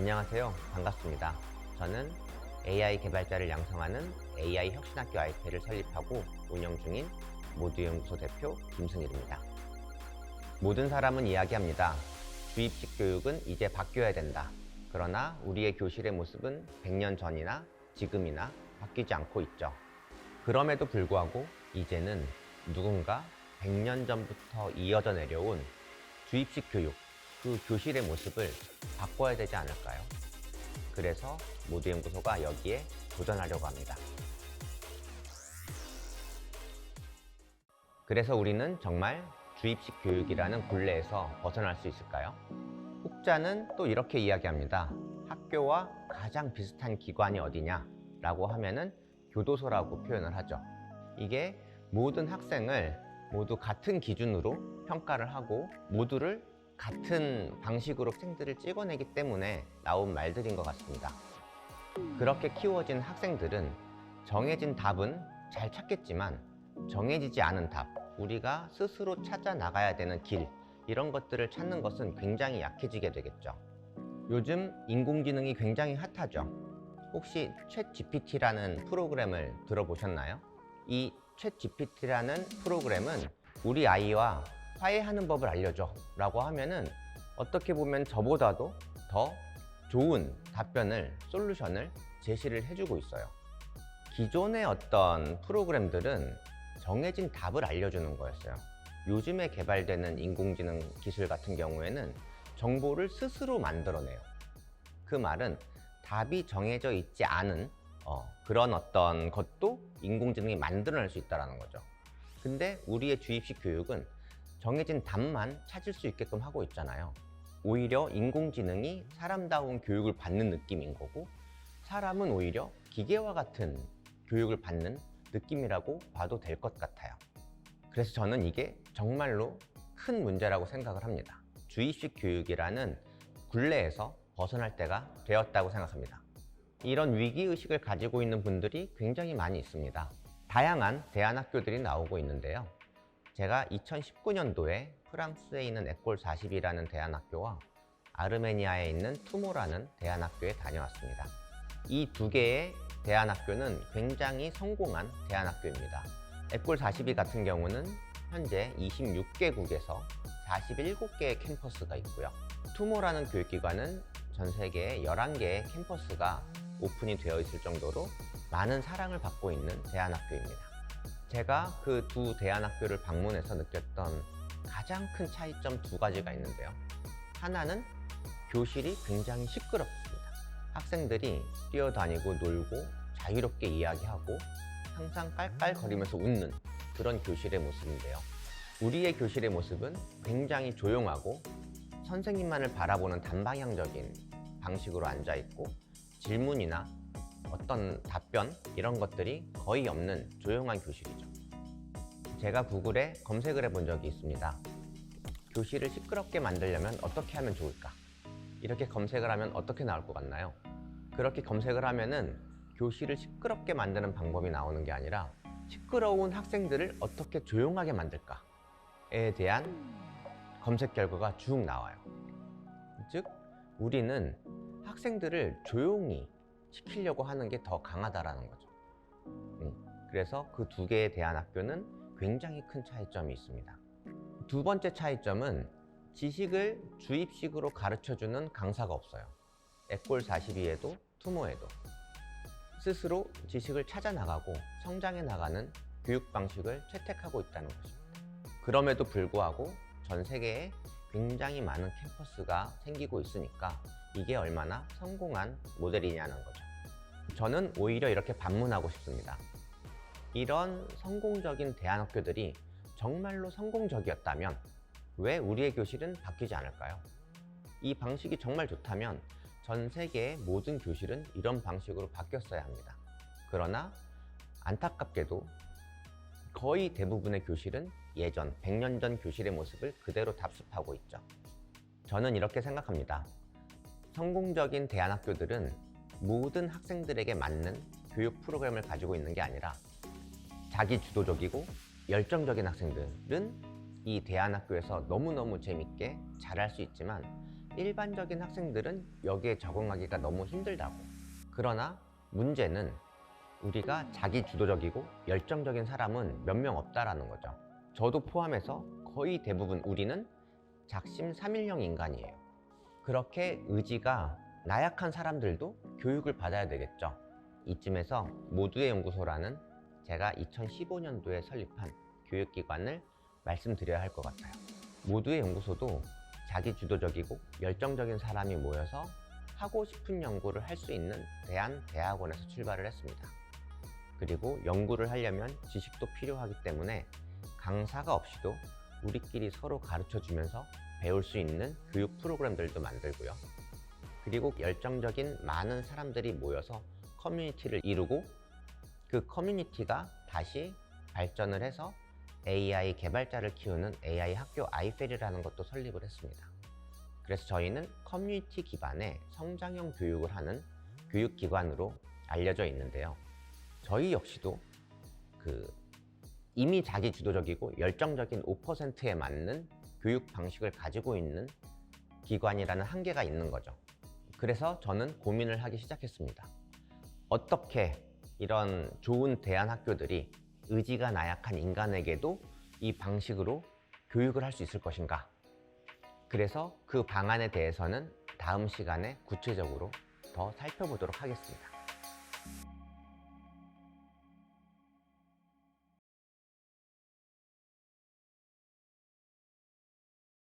안녕하세요. 반갑습니다. 저는 AI 개발자를 양성하는 AI 혁신학교 IP를 설립하고 운영 중인 모두연구소 대표 김승일입니다. 모든 사람은 이야기합니다. 주입식 교육은 이제 바뀌어야 된다. 그러나 우리의 교실의 모습은 100년 전이나 지금이나 바뀌지 않고 있죠. 그럼에도 불구하고 이제는 누군가 100년 전부터 이어져 내려온 주입식 교육, 그 교실의 모습을 바꿔야 되지 않을까요? 그래서 모두 연구소가 여기에 도전하려고 합니다. 그래서 우리는 정말 주입식 교육이라는 굴레에서 벗어날 수 있을까요? 혹자는 또 이렇게 이야기합니다. 학교와 가장 비슷한 기관이 어디냐? 라고 하면은 교도소라고 표현을 하죠. 이게 모든 학생을 모두 같은 기준으로 평가를 하고 모두를 같은 방식으로 학생들을 찍어내기 때문에 나온 말들인 것 같습니다. 그렇게 키워진 학생들은 정해진 답은 잘 찾겠지만 정해지지 않은 답, 우리가 스스로 찾아 나가야 되는 길, 이런 것들을 찾는 것은 굉장히 약해지게 되겠죠. 요즘 인공지능이 굉장히 핫하죠. 혹시 챗 GPT라는 프로그램을 들어보셨나요? 이챗 GPT라는 프로그램은 우리 아이와 화해하는 법을 알려줘 라고 하면은 어떻게 보면 저보다도 더 좋은 답변을, 솔루션을 제시를 해주고 있어요. 기존의 어떤 프로그램들은 정해진 답을 알려주는 거였어요. 요즘에 개발되는 인공지능 기술 같은 경우에는 정보를 스스로 만들어내요. 그 말은 답이 정해져 있지 않은 어, 그런 어떤 것도 인공지능이 만들어낼 수 있다는 거죠. 근데 우리의 주입식 교육은 정해진 답만 찾을 수 있게끔 하고 있잖아요. 오히려 인공지능이 사람다운 교육을 받는 느낌인 거고, 사람은 오히려 기계와 같은 교육을 받는 느낌이라고 봐도 될 것 같아요. 그래서 저는 이게 정말로 큰 문제라고 생각을 합니다. 주입식 교육이라는 굴레에서 벗어날 때가 되었다고 생각합니다. 이런 위기의식을 가지고 있는 분들이 굉장히 많이 있습니다. 다양한 대안학교들이 나오고 있는데요. 제가 2019년도에 프랑스에 있는 에콜 40이라는 대안학교와 아르메니아에 있는 투모라는 대안학교에 다녀왔습니다. 이 두 개의 대안학교는 굉장히 성공한 대안학교입니다. 에콜 42 같은 경우는 현재 26개국에서 47개의 캠퍼스가 있고요. 투모라는 교육기관은 전 세계에 11개의 캠퍼스가 오픈이 되어 있을 정도로 많은 사랑을 받고 있는 대안학교입니다. 제가 그 두 대안학교를 방문해서 느꼈던 가장 큰 차이점 두 가지가 있는데요. 하나는 교실이 굉장히 시끄럽습니다. 학생들이 뛰어다니고 놀고 자유롭게 이야기하고 항상 깔깔거리면서 웃는 그런 교실의 모습인데요. 우리의 교실의 모습은 굉장히 조용하고 선생님만을 바라보는 단방향적인 방식으로 앉아 있고 질문이나 어떤 답변 이런 것들이 거의 없는 조용한 교실이죠. 제가 구글에 검색을 해본 적이 있습니다. 교실을 시끄럽게 만들려면 어떻게 하면 좋을까? 이렇게 검색을 하면 어떻게 나올 것 같나요? 그렇게 검색을 하면은 교실을 시끄럽게 만드는 방법이 나오는 게 아니라 시끄러운 학생들을 어떻게 조용하게 만들까에 대한 검색 결과가 쭉 나와요. 즉, 우리는 학생들을 조용히 시키려고 하는 게 더 강하다라는 거죠. 음, 그래서 그 두 개에 대한 학교는 굉장히 큰 차이점이 있습니다. 두 번째 차이점은 지식을 주입식으로 가르쳐 주는 강사가 없어요. 에꼴 42에도 투모에도 스스로 지식을 찾아 나가고 성장해 나가는 교육 방식을 채택하고 있다는 것입니다. 그럼에도 불구하고 전 세계에 굉장히 많은 캠퍼스가 생기고 있으니까 이게 얼마나 성공한 모델이냐는 거죠. 저는 오히려 이렇게 반문하고 싶습니다. 이런 성공적인 대안학교들이 정말로 성공적이었다면 왜 우리의 교실은 바뀌지 않을까요? 이 방식이 정말 좋다면 전 세계의 모든 교실은 이런 방식으로 바뀌었어야 합니다. 그러나 안타깝게도 거의 대부분의 교실은 예전 100년 전 교실의 모습을 그대로 답습하고 있죠. 저는 이렇게 생각합니다. 성공적인 대안학교들은 모든 학생들에게 맞는 교육 프로그램을 가지고 있는 게 아니라 자기 주도적이고 열정적인 학생들은 이 대안학교에서 너무너무 재밌게 잘할 수 있지만 일반적인 학생들은 여기에 적응하기가 너무 힘들다고. 그러나 문제는 우리가 자기 주도적이고 열정적인 사람은 몇 명 없다라는 거죠. 저도 포함해서 거의 대부분 우리는 작심 삼일형 인간이에요. 그렇게 의지가 나약한 사람들도 교육을 받아야 되겠죠. 이쯤에서 모두의 연구소라는 제가 2015년도에 설립한 교육기관을 말씀드려야 할 것 같아요. 모두의 연구소도 자기 주도적이고 열정적인 사람이 모여서 하고 싶은 연구를 할 수 있는 대한 대학원에서 출발을 했습니다. 그리고 연구를 하려면 지식도 필요하기 때문에 강사가 없이도 우리끼리 서로 가르쳐 주면서 배울 수 있는 교육 프로그램들도 만들고요. 그리고 열정적인 많은 사람들이 모여서 커뮤니티를 이루고 그 커뮤니티가 다시 발전을 해서 AI 개발자를 키우는 AI 학교 아이펠이라는 것도 설립을 했습니다. 그래서 저희는 커뮤니티 기반의 성장형 교육을 하는 교육기관으로 알려져 있는데요. 저희 역시도 그 이미 자기 주도적이고 열정적인 5%에 맞는 교육 방식을 가지고 있는 기관이라는 한계가 있는 거죠. 그래서 저는 고민을 하기 시작했습니다. 어떻게 이런 좋은 대안 학교들이 의지가 나약한 인간에게도 이 방식으로 교육을 할 수 있을 것인가? 그래서 그 방안에 대해서는 다음 시간에 구체적으로 더 살펴보도록 하겠습니다.